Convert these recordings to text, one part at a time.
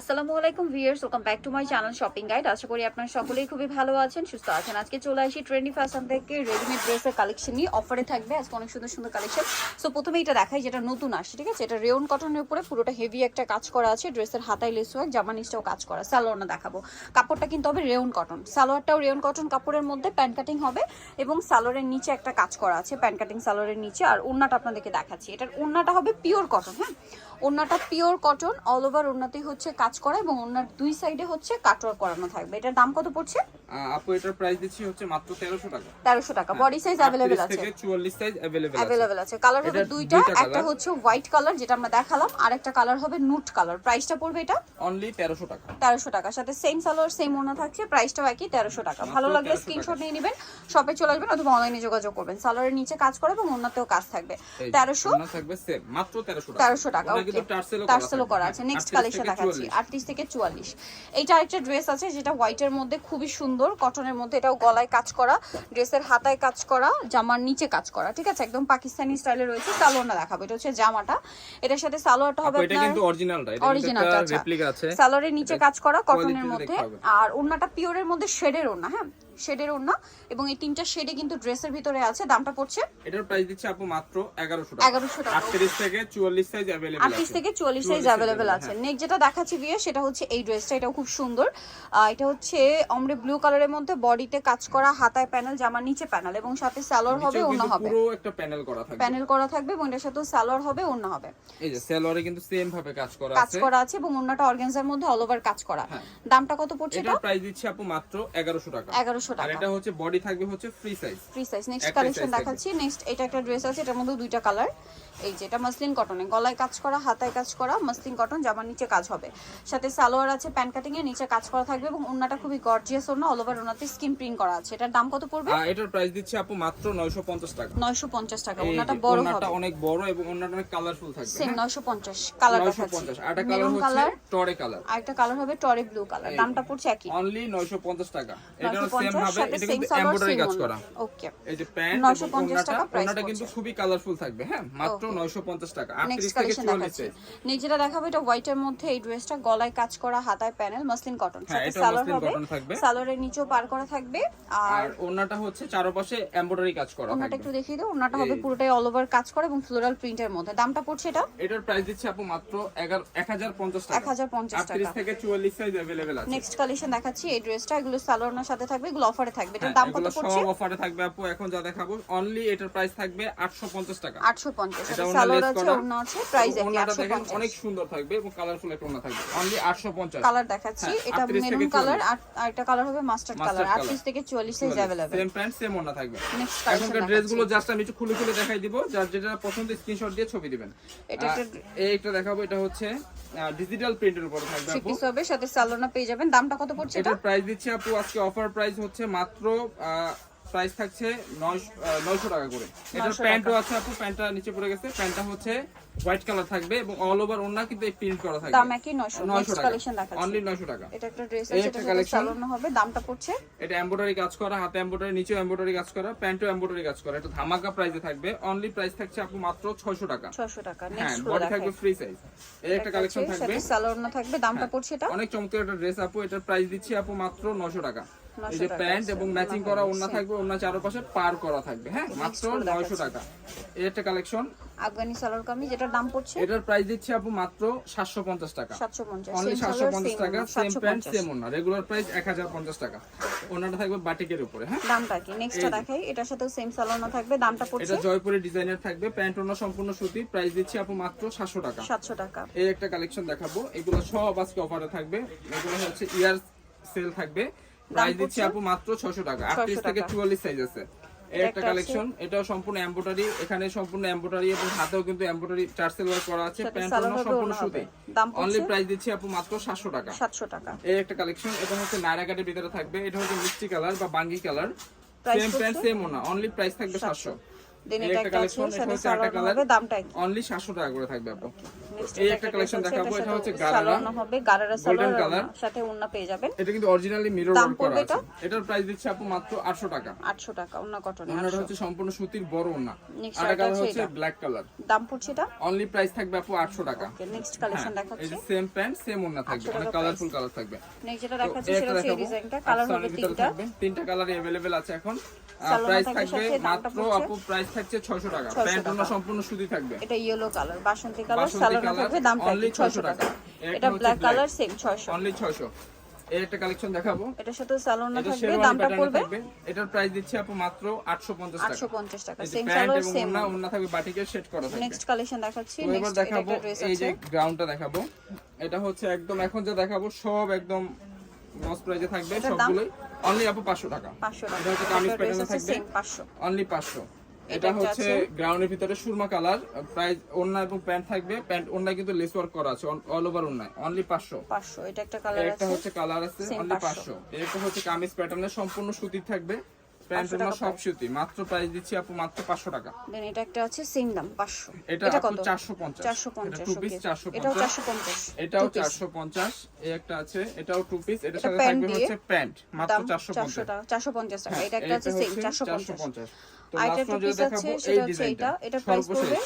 আসসালামু আলাইকুম viewers welcome back to my channel shopping guide আশা করি আপনারা সকলেই খুবই ভালো আছেন, সুস্থ আছেন। আজকে চলে আসি ট্রেন্ডি ফ্যাশন থেকে রেডিমেড ড্রেসের কালেকশন নিয়ে। অফারে থাকবে, আজকে অনেক সুন্দর সুন্দর কালেকশন সো প্রথমে এটা দেখাই, যেটা নতুন আসছে, ঠিক আছে? এটা রেয়ন কটনের উপরে পুরোটা হেভি একটা কাজ করা আছে ড্রেসের হাতায় লেস ওয়ার্ক জামা নিচটাও কাজ করা সালোয়ারটা দেখাবো। কাপড়টা কিন্তু হবে রেয়ন কটন সালোয়ারটাও রেয়ন কটন কাপড়ের মধ্যে প্যান্ট কাটিং হবে এবং সালোয়ারের নিচে একটা কাজ করা আছে, প্যান্ট কাটিং সালোয়ারের নিচে। আর ওড়নাটা আপনাদেরকে দেখাচ্ছি। এটার ওড়নাটা হবে পিওর কটন হ্যাঁ? ওড়নাটা পিওর কটন অল ওভার ওড়নাতেই হচ্ছে কাজ করা এবং ওড়নার দুই সাইডে হচ্ছে কাটওয়ার করানো থাকবে। এটার দাম কত পড়ছে? আপু এটার প্রাইস দিচ্ছি হচ্ছে মাত্র তেরোশো টাকা। তেরোশো টাকা। বডি সাইজ অ্যাভেলেবেল আছে। থেকে চুয়াল্লিশ সাইজ অ্যাভেলেবেল আছে। অ্যাভেলেবেল আছে। কালার হবে দুইটা একটা হচ্ছে হোয়াইট কালার যেটা আমরা দেখালাম আর একটা কালার হবে নুট কালার প্রাইসটা পড়বে এটা? অনলি তেরোশো টাকা। তেরোশো টাকা। সাথে সেম সালোয়ার সেম ওনা থাকছে। প্রাইসটাও একই তেরোশো টাকা। ভালো লাগলে স্ক্রিনশট নিয়ে নেবেন শপে চলে আসবেন অথবা অনলাইনে যোগাযোগ করবেন। সালোয়ারের নিচে কাজ করে এবং ওনাতেও কাজ থাকবে। এই যে, তেরোশো ওনা থাকবে সেম মাত্র তেরোশো টাকা। তেরোশো টাকা ওকে টার্সেলও করা আছে। নেক্সট কালেকশন দেখাচ্ছি। 44 আটত্রিশ থেকে চুয়াল্লিশ। এইটা আরেকটা ড্রেস আছে যেটা হোয়াইটের মধ্যে খুবই সুন্দর কটনের মধ্যে এটাও গলায় কাজ করা ড্রেসের হাতায় কাজ করা জামার নিচে কাজ করা ঠিক আছে? একদম পাকিস্তানি স্টাইলে রয়েছে সালোয়ারটা দেখাবো এটা হচ্ছে জামাটা। এটার সাথে সালোয়ারটা হবে আপু, আপনার কিন্তু অরিজিনালটা এটা অরিজিনালটা আছে। সালোয়ারের নিচে কাজ করা কটনের মধ্যে। আর ওড়নাটা পিওরের মধ্যে শেডের ওড়না হ্যাঁ? শেডের ওড়না এবং এই তিনটা শেডে কিন্তু ড্রেসের ভিতরে আছে দামটা পড়ছে এটার প্রাইস দিচ্ছে আপু মাত্র এগারোশো টাকা। এগারোশো টাকা। আটত্রিশ থেকে চুয়াল্লিশ সাইজ অ্যাভেলেবেল আটত্রিশ আছে। থেকে চল্লিশ সাইজ 44 অ্যাভেলেবেল size আছে। হ্যাঁ। নেক্সট যেটা দেখাচ্ছি বিয়ে সেটা হচ্ছে এই ড্রেসটা এটাও খুব সুন্দর। এটা হচ্ছে অমরে ব্লু কালারের মধ্যে বডিতে কাজ করা হাতায় প্যানেল জামার নিচে প্যানেল এবং সাথে সালোয়ার হবে কিন্তু হবে। পুরো একটা প্যানেল করা থাকবে। প্যানেল করা থাকবে এবং এটার সাথে সালোয়ার হবে অন্য হবে। এই যে সেলোয়ারে কিন্তু সেম ভাবে কাজ করা কাজ করা আছে এবং অন্যটা অর্গানজার মধ্যে অল ওভার কাজ করা। হ্যাঁ। দামটা কত পড়ছে এটা? প্রাইস দিচ্ছে আপু মাত্র এগারোশো টাকা। এগারোশো আর টাকা। এটা হচ্ছে বডি থাকবে হচ্ছে free size free size next collection দেখাচ্ছি। নেক্সট এটা একটা ড্রেস আছে এটার মধ্যে দুইটা কালার এই যে এটা মাসলিন কটনে গলায় কাজ করা হাতায় কাজ করা মাসলিন কটন জামার নিচে কাজ হবে। সাথে সালোয়ার আছে প্যান্ট কাটিং এর নিচে কাজ করা থাকবে এবং ওন্নাটা খুবই গর্জিয়াস ওন্না অল ওভার ওনাতে স্কিন প্রিন্ট করা আছে। এটার দাম কত পড়বে? আর এটার প্রাইস দিচ্ছে আপু মাত্র 950 টাকা। নয়শো পঞ্চাশ টাকা। এই বড় ওড়নাটা হবে। অনেক বড় এবং ওড়নাটা অনেক কালারফুল থাকবে সেম? নয়শো পঞ্চাশ। কালার দেখাচ্ছি। 950 আরেকটা কালার হচ্ছে টরে কালার আর একটা কালার হবে টরে ব্লু কালার দামটা পড়ছে একই। অনলি 950 টাকা। এটা সেম পঞ্চাশ ভাবে সাথে এটা সেম কিন্তু সালোয়ার এমব্রয়ডারি সেম কাজ করা ওকে এই যে প্যান্ট 950 টাকা price ওড়নাটা কিন্তু পড়ছে। খুবই কালারফুল থাকবে হ্যাঁ মাত্র Okay. 950 টাকা নেক্সট 38 থেকে কালেকশন 44 দেখাচ্ছি সাইজ নেক্সট যেটা দেখাবো এটা হোয়াইটের মধ্যে এই ড্রেসটা গলায় কাজ করা হাতায় প্যানেল মাসলিন কটন হ্যাঁ, সাথে এটা সালোয়ার muslin হবে cotton থাকবে। সালোয়ারের নিচেও পার করা থাকবে আর আর ওড়নাটা হচ্ছে চারপাশে এমব্রয়ডারি কাজ করা ওনাটা থাকবে একটু দেখিয়ে দাও ওনাটা হবে এই। পুরোটাই অল ওভার কাজ করা এবং ফ্লোরাল প্রিন্টের মধ্যে দামটা পড়ছে এটা এটার প্রাইস দিচ্ছে আপু মাত্র 11 1050 টাকা 1050 টাকা 38 থেকে 44 সাইজ अवेलेबल আছে নেক্সট কালেকশন দেখাচ্ছি এই ড্রেসটা এগুলো সালোয়ারের সাথে থাকবে এগুলো অফারে থাকবে এটার হ্যাঁ, দাম কত এগুলো পড়ছে সব অফারে থাকবে আপু এখন যা দেখাবো অনলি এটার প্রাইস থাকবে 850 টাকা 850 এটা সাথে ওনা সালোয়ার লেস আছে করা। ওনা আছে প্রাইস একই ওনাটা দেখেন 850 অনেক সুন্দর থাকবে এবং কালারফুল একটা ওনা থাকবে অনলি 850 কালার দেখাচ্ছি হ্যাঁ, এটা 38 থেকে মেরুন 40 কালার আর একটা কালার হবে মাস্টার্ড Mustard কালার color। 38 থেকে 44 size available same pant same ওনা থাকবে নেক্সট কালেকশন এখনকার ড্রেসগুলো জাস্ট আমি একটু খুলে খুলে দেখাই দিব যার যেটা পছন্দ স্ক্রিনশট দিয়ে ছবি দিবেন এটা একটা আহ, এই একটা দেখাবো এটা হচ্ছে ডিজিটাল প্রিন্টের উপরে থাকবে থ্রি আপু পিস হবে সাথে সালোনা পেয়ে যাবেন দামটা কত পড়ছে এটা এটার প্রাইস দিচ্ছি আপু আজকে অফার প্রাইস হচ্ছে মাত্র প্রাইস থাকছে নয়শো টাকা করে। এটার প্যান্টও আছে আপু প্যান্টটা নিচে পড়ে গেছে। প্যান্টটা হচ্ছে হোয়াইট কালার থাকবে এবং অল ওভার ওন্না কিন্তু প্রিন্ট করা থাকবে। দাম একই 900 নয়শো নেক্সট টাকা। কালেকশন দেখাচ্ছি। অনলি নয়শো টাকা। এটা একটা ড্রেস আছে এটা collection। সালোনা হবে দামটা পড়ছে। এটা এমব্রয়ডারি কাজ করা হাতে এমব্রয়ডারি নিচেও এমব্রয়ডারি কাজ করা প্যান্টও এমব্রয়ডারি কাজ করা। এটা ধামাকা প্রাইসে থাকবে। অনলি প্রাইস থাকছে আপু মাত্র ছয়শো টাকা। 600 টাকা। হ্যাঁ নেক্সট বডি থাকবে ফ্রি সাইজ এই একটা কালেকশন থাকবে। সালোনা থাকবে দামটা হ্যাঁ, পড়ছে এটা। অনেক চমৎকার একটা ড্রেস আপু এটার প্রাইস দিচ্ছি আপু মাত্র 900 টাকা। 900 এই যে প্যান্ট এবং ম্যাচিং করা ওড়না থাকবে ওড়না চারপাশে পার করা থাকবে। হ্যাঁ মাত্র করে 900 টাকা। এই একটা কালেকশন আফগানি সালোয়ার কামিজ যেটার দাম পড়ছে? এটার প্রাইস দিচ্ছি আপু মাত্র 750 টাকা। 750 অনলি সেম সালোয়ার 750 টাকা সেম প্যান্ট সেম ওড়না। রেগুলার প্রাইস 1050 টাকা। ওড়নাটা থাকবে বাটিকের উপরে হ্যাঁ? দামটা কি? নেক্সটটা দেখাই। এটার সাথেও সেম সালোনা থাকবে দামটা পড়ছে? এটা জয়পুরের ডিজাইনের থাকবে। প্যান্ট ওড়না সম্পূর্ণ সুতি। প্রাইস দিচ্ছি আপু মাত্র 700 টাকা। 700 টাকা। এই একটা কালেকশন দেখাবো। এগুলো সব আজকে অফারে থাকবে। এগুলো হচ্ছে ইয়ার সেল থাকবে। প্রাইস দিচ্ছি আপু মাত্র 600 টাকা। 38 থেকে 44 সাইজ আছে। এই একটা কালেকশন এটাও সম্পূর্ণ এমব্রয়ডারি এখানে সম্পূর্ণ এমব্রয়ডারি এবং হাতেও কিন্তু এমব্রয়ডারি চার্সেল ওয়ার্ক করা আছে প্যান্টও সম্পূর্ণ সুতি। অনলি প্রাইস দিচ্ছি আপু মাত্র 700 টাকা। 700 টাকা। এই একটা কালেকশন এটা হচ্ছে নায়রা কাটের ভিতরে থাকবে এটা হচ্ছে মিষ্টি কালার বা বাঙ্গি কালার সেম প্যান্ট সেম ওনা অনলি প্রাইস থাকবে 700 দেন এই এটা একটা একটা আছে কালেকশন এটা সাথে হচ্ছে আরেকটা সালোয়ার কালার হবে দামটা কি অনলি 700 টাকা করে থাকবে আপু Next এই এটা একটা dress কালেকশন আছে, দেখাবো এটার এটা সাথে হচ্ছে সালোয়ার গারারা হবে গারারা Golden সালোয়ার color। সাথে ওন্না পেয়ে যাবেন এটা কিন্তু অরিজিনালি মিরর দাম ওয়ার্ক করা পড়বে আছে এটার প্রাইস দিচ্ছে আপু মাত্র 800 টাকা 800 টাকা ওন্না কটনে ওনাটা হচ্ছে সম্পূর্ণ সুতির বড় ওনা Next আর আরেকটা কালার হচ্ছে হচ্ছে এটা। ব্ল্যাক কালার দাম পড়ছে এটা অনলি প্রাইস থাকবে আপু 800 টাকা ওকে নেক্সট কালেকশন হ্যাঁ, এই দেখাচ্ছি যে সেম প্যান্ট সেম ওনা থাকবে 800 অনেক টাকা কালারফুল কালার থাকবে নেক্সট যেটা তো দেখাচ্ছি এই সেটা একটা হচ্ছে এই দেখাবো। ডিজাইনটা কালার হবে আফসানের ভিতরে তিনটা থাকবে। তিনটা কালারই अवेलेबल আছে এখন সালোয়ার প্রাইস থাকবে থাকবে সাথে, দামটা মাত্র পড়ছে? আপু প্রাইস থাকছে 600 টাকা। 600 প্যান্ট ওনা টাকা। সম্পূর্ণ সুতি থাকবে। এটা ইয়েলো কালার বাসন্তী কালার থাকবে only 600 600 টাকা। এটা ব্ল্যাক কালার সেম 600 অনলি 600 এই একটা কালেকশন দেখাবো। এটার সাথে সালোয়ার থাকবে দামটা পড়বে। এটার প্রাইস দিচ্ছে আপু মাত্র 850 টাকা। 850 টাকা সেম সালোয়ার সেম ওনা থাকবে বাটিকের সেট করা থাকবে। নেক্সট কালেকশন দেখাচ্ছি নেক্সট দেখাবো এই যে গ্রাউন্ডটা দেখাবো। এটা হচ্ছে একদম এখন যে দেখাবো সব একদম লস প্রাইজে থাকবে দাম? সবগুলোই। অনলি আপু 500 টাকা। 500 টাকা। এটা হচ্ছে কামিজ প্যাটার্নে থাকবে। সেম 500 অনলি 500 এটা এটা হচ্ছে গ্রাউন্ডের ভিতরে সুরমা কালার প্রাইস ওন্না এবং প্যান্ট থাকবে। প্যান্ট ওন্নায় কিন্তু লেস ওয়ার্ক করা আছে অল ওভার ওন্নায় অনলি 500 500 এটা একটা কালার আছে? হচ্ছে কালার আছে অনলি 500 500 একটা হচ্ছে কামিজ প্যাটার্নের সম্পূর্ণ সুতির থাকবে। প্যান্ট ওন্না সব সুতি মাত্র প্রাইস দিচ্ছি আপু মাত্র 500 টাকা। দেন এটা একটা আছে সেম দাম 500 এটা এটা কত? 450 এটা 450 টু পিস 450 এটাও 450 এটাও 450 এই একটা আছে এটাও টু পিস এটার এটা সাথে থাকবে হচ্ছে প্যান্ট মাত্র দাম 450 400 টাকা 450 টাকা এটা একটা আছে সেম হচ্ছে 450 450 তো আরেকটা লাস্ট two যেটা piece আছে, সেটা হচ্ছে এটা। এটা price পড়বে?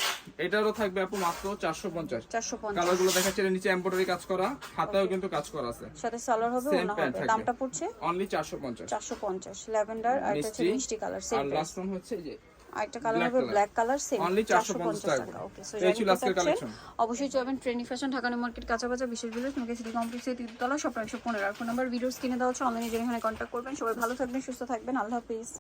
এটারও থাকবে আপু মাত্র 450 450 কালারগুলো দেখাচ্ছে নিচে এমব্রয়ডারি কাজ করা হাতেও কিন্তু কাজ করা আছে। সাথে সালোয়ার হবে ওনা হবে। দামটা পড়ছে অনলি 450 450 ল্যাভেন্ডার আর এটা হচ্ছে মিষ্টি। মিষ্টি কালার আর লাস্ট ওয়ান হচ্ছে এই যে আরেকটা কালার হবে ব্ল্যাক কালার সেম 450 450 টাকা। টাকা। ওকে সো এই ছিল আজকের collection। অবশ্যই যাবেন trendy fashion Dhaka new market কাঁচাবাজার বিশেষ তোমাকে সিটি কমপ্লেক্সে তিনতলা সব একশো পনেরো। আর ফোন নাম্বার ভিডিওস কিনে দেওয়া হচ্ছে অনলাইনে যেখানে কন্ট্যাক্ট করবেন। সবাই ভালো থাকবেন সুস্থ থাকবেন। আল্লাহ হাফিজ।